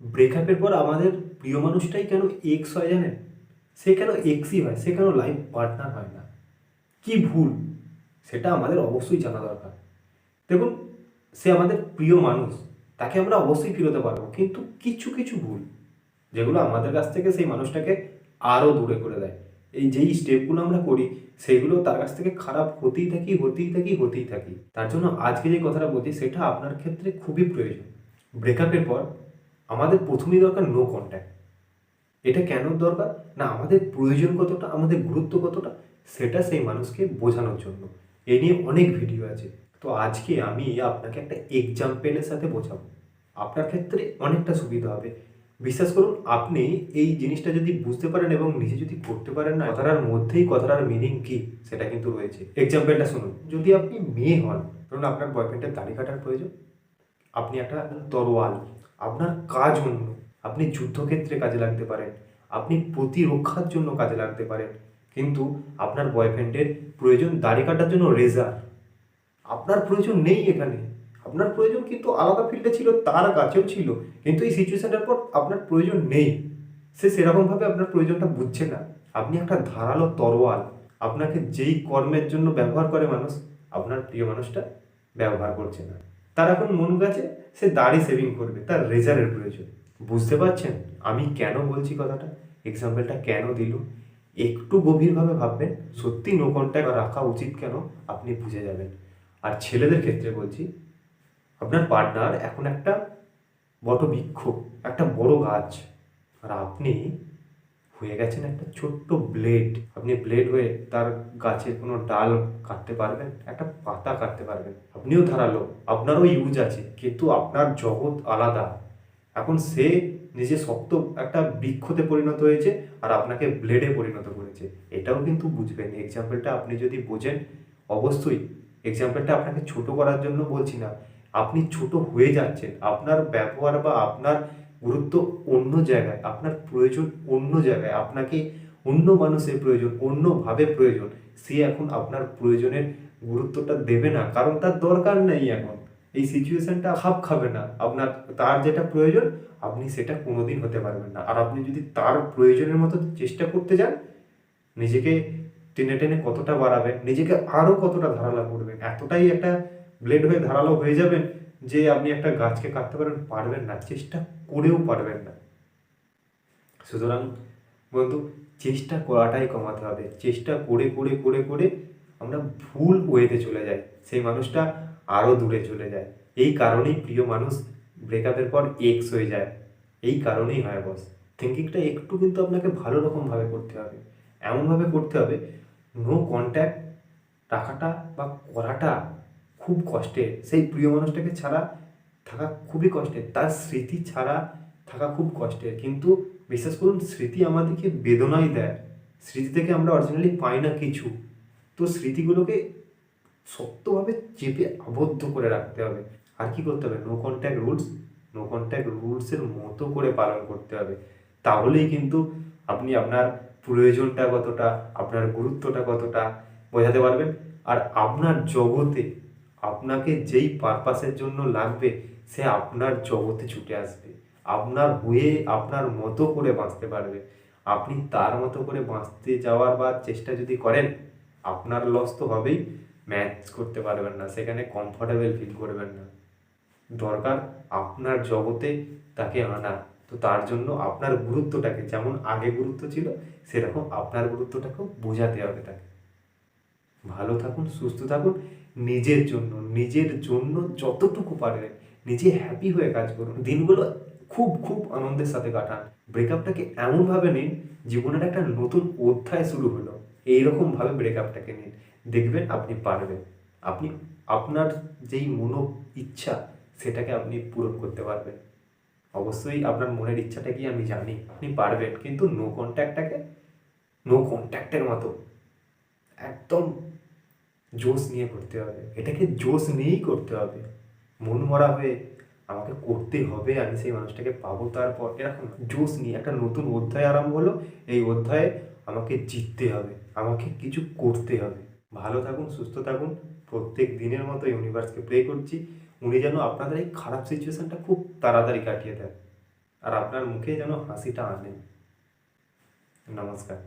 ব্রেকআপের পর আমাদের প্রিয় মানুষটাই কেন এক্স হয় জানেন? সে কেন এক্সই হয়? সে কেন লাইফ পার্টনার হয় না? কি ভুল? সেটা আমাদের অবশ্যই জানা দরকার। দেখুন, সে আমাদের প্রিয় মানুষ, তাকে আমরা অবশ্যই ফিরতে পারব, কিন্তু কিছু কিছু ভুল, যেগুলো আমাদের কাছ থেকে সেই মানুষটাকে আরও দূরে করে দেয়। এই যেই স্টেপগুলো আমরা করি, সেগুলো তার কাছ থেকে খারাপ হতেই থাকি হতেই থাকি হতেই থাকি। তার জন্য আজকে যে কথাটা বলছি, সেটা আপনার ক্ষেত্রে খুবই প্রয়োজন। ব্রেকআপের পর আমাদের প্রথমেই দরকার নো কন্ট্যাক্ট এটা কেন দরকার? না, আমাদের প্রয়োজন কতটা, আমাদের গুরুত্ব কতটা, সেটা সেই মানুষকে বোঝানোর জন্য। এ নিয়ে অনেক ভিডিও আছে। তো আজকে আমি আপনাকে একটা এক্সাম্পেলের সাথে বোঝাবো। আপনার ক্ষেত্রে অনেকটা সুবিধা হবে। বিশ্বাস করুন, আপনি এই জিনিসটা যদি বুঝতে পারেন এবং নিজে যদি করতে পারেন না, কথাটার মধ্যেই কথাটার মিনিং কি, সেটা কিন্তু রয়েছে। এক্সাম্পলটা শুনুন। যদি আপনি মেয়ে হন, ধরুন আপনার বয়ফ্রেন্ডের দাড়ি কাটার প্রয়োজন আপনি একটা তরোয়াল, আপনার কাজ অন্য, আপনি যুদ্ধক্ষেত্রে কাজে লাগতে পারেন, আপনি প্রতিরক্ষার জন্য কাজে লাগতে পারেন, কিন্তু আপনার বয়ফ্রেন্ডের প্রয়োজন দাড়ি কাটার জন্য রেজার। আপনার প্রয়োজন নেই এখানে, আপনার প্রয়োজন কিন্তু আলাদা ফিল্ডে ছিল, তার কাছেও ছিল, কিন্তু এই সিচুয়েশনটার পর আপনার প্রয়োজন নেই। সে সেরকমভাবে আপনার প্রয়োজনটা বুঝছে না। আপনি একটা ধারালো তরোয়াল, আপনাকে যেই কর্মের জন্য ব্যবহার করে মানুষ, আপনার প্রিয় মানুষটা ব্যবহার করছে না। তার এখন মন গেছে, সে দাড়ি সেভিং করবে, তার রেজারের প্রয়োজন। বুঝতে পারছেন? আমি কেন বলছি কথাটা? এক্সাম্পলটা কেন দিল একটু গভীরভাবে ভাববেন, সত্যি নো কন্ট্যাক্ট রাখা উচিত কেন? আপনি বুঝে যাবেন। আর ছেলেদের ক্ষেত্রে বলছি, আপনার পার্টনার এখন একটা বট বৃক্ষ একটা বড় গাছ। আর আপনি হয়ে গেছেন একটা ছোট্ট ব্লেড আপনি ব্লেড হয়ে তার গাছের কোনো ডাল কাটতে পারবেন, একটা পাতা কাটতে পারবেন। আপনিও ধারালো, আপনারও ইউজ আছে, কিন্তু আপনার জগৎ আলাদা। এখন সে নিজে শক্ত একটা বৃক্ষতে পরিণত হয়েছে আর আপনাকে ব্লেডে পরিণত করেছে। এটাও কিন্তু বুঝবেন। এক্সাম্পলটা আপনি যদি বোঝেন, অবশ্যই এক্সাম্পলটা আপনাকে ছোট করার জন্য বলছি না। আপনি ছোট হয়ে যাচ্ছেন। আপনার ব্যবহার বা আপনার গুরুত্ব অন্য জায়গায়, আপনার প্রয়োজন অন্য জায়গায়, আপনাকে অন্য মানুষের প্রয়োজন, অন্যভাবে প্রয়োজন, সে এখন আপনার প্রয়োজনের গুরুত্বটা দেবে না, কারণ তার দরকার নেই এখন। এই সিচুয়েশনটা খাপ খাবে না। আপনার তার যেটা প্রয়োজন, আপনি সেটা কোনোদিন হতে পারবেন না। আর আপনি যদি তার প্রয়োজনের মতো চেষ্টা করতে যান, নিজেকে টেনে টেনে কতটা বাড়াবেন, নিজেকে আরও কতটা ধারালো করবেন, এতটাই একটা ব্লেড হয়ে ধারালো হয়ে যাবেন যে আপনি একটা গাছকে কাটতে পারেন পারবেন না, চেষ্টা করেও পারবেন না। সুতরাং বন্ধু, চেষ্টা করাটাই কমাতে হবে। চেষ্টা করে করে করে করে আমরা ভুল ওয়েতে চলে যাই। সেই মানুষটা আরও দূরে চলে যায়। এই কারণেই প্রিয় মানুষ ব্রেকআপের পর এক্স হয়ে যায়। এই কারণেই হয় বস থিঙ্কিংটা একটু কিন্তু আপনাকে ভালো রকমভাবে করতে হবে। এমনভাবে করতে হবে নো কন্ট্যাক্ট রাখাটা বা করাটা খুব কষ্টের সেই প্রিয় মানুষটাকে ছাড়া থাকা খুবই কষ্টের তার স্মৃতি ছাড়া থাকা খুব কষ্টের কিন্তু বিশ্বাস করুন, স্মৃতি আমাদেরকে বেদনাই দেয়। স্মৃতি থেকে আমরা অরিজিনালি পাই না কিছু। তো স্মৃতিগুলোকে শক্তভাবে চেপে আবদ্ধ করে রাখতে হবে। আর কি করতে হবে? No contact rules no contact রুলসের মতো করে পালন করতে হবে। তাহলেই কিন্তু আপনি আপনার প্রয়োজনটা কতটা, আপনার গুরুত্বটা কতটা বোঝাতে পারবেন। আর আপনার জগতে আপনাকে যেই পারপাসের জন্য লাগবে, সে আপনার জগতে ছুটে আসবে। আপনার হয়ে আপনার মতো করে বাঁচতে পারবে। আপনি তার মতো করে বাঁচতে যাওয়ার বা চেষ্টা যদি করেন, আপনার লস তো হবেই। ম্যাচ করতে পারবেন না, সেখানে কমফোর্টেবল ফিল করবেন না। দরকার আপনার জগতে তাকে আনা। তো তার জন্য আপনার গুরুত্বটাকে, যেমন আগে গুরুত্ব ছিল, সেরকম আপনার গুরুত্বটাকেও বোঝাতে হবে তাকে। ভালো থাকুন, সুস্থ থাকুন। নিজের জন্য নিজের জন্য যতটুকু পারবেন নিজে হ্যাপি হয়ে কাজ করুন। দিনগুলো খুব খুব আনন্দের সাথে কাটান। ব্রেকআপটাকে এমনভাবে নিন, জীবনের একটা নতুন অধ্যায় শুরু হলো। এইরকমভাবে ব্রেকআপটাকে নিন। দেখবেন আপনি পারবেন। আপনি, আপনার যেই মনো ইচ্ছা, সেটাকে আপনি পূরণ করতে পারবেন। অবশ্যই আপনার মনের ইচ্ছাটা কি আমি জানি, আপনি পারবেন, কিন্তু নো কন্ট্যাক্টটাকে নো কন্ট্যাক্টের মতো। একদম জোশ নিয়ে করতে হবে। এটাকে জোশ নিয়েই করতে হবে। মন মরা হয়ে আমাকে করতে হবে, আমি সেই মানুষটাকে পাবো তারপর। এরকম। জোশ নিয়ে। একটা নতুন অধ্যায় আরম্ভ হলো, এই অধ্যায়ে আমাকে জিততে হবে, আমাকে কিছু করতে হবে। ভালো থাকুন, সুস্থ থাকুন, প্রত্যেক দিনের মতো ইউনিভার্সকে প্রে করছি। উনি যেন আপনাদের এই খারাপ সিচুয়েশনটা খুব তাড়াতাড়ি কাটিয়ে দেন। আর আপনার মুখে যেন হাসিটা আনে। নমস্কার।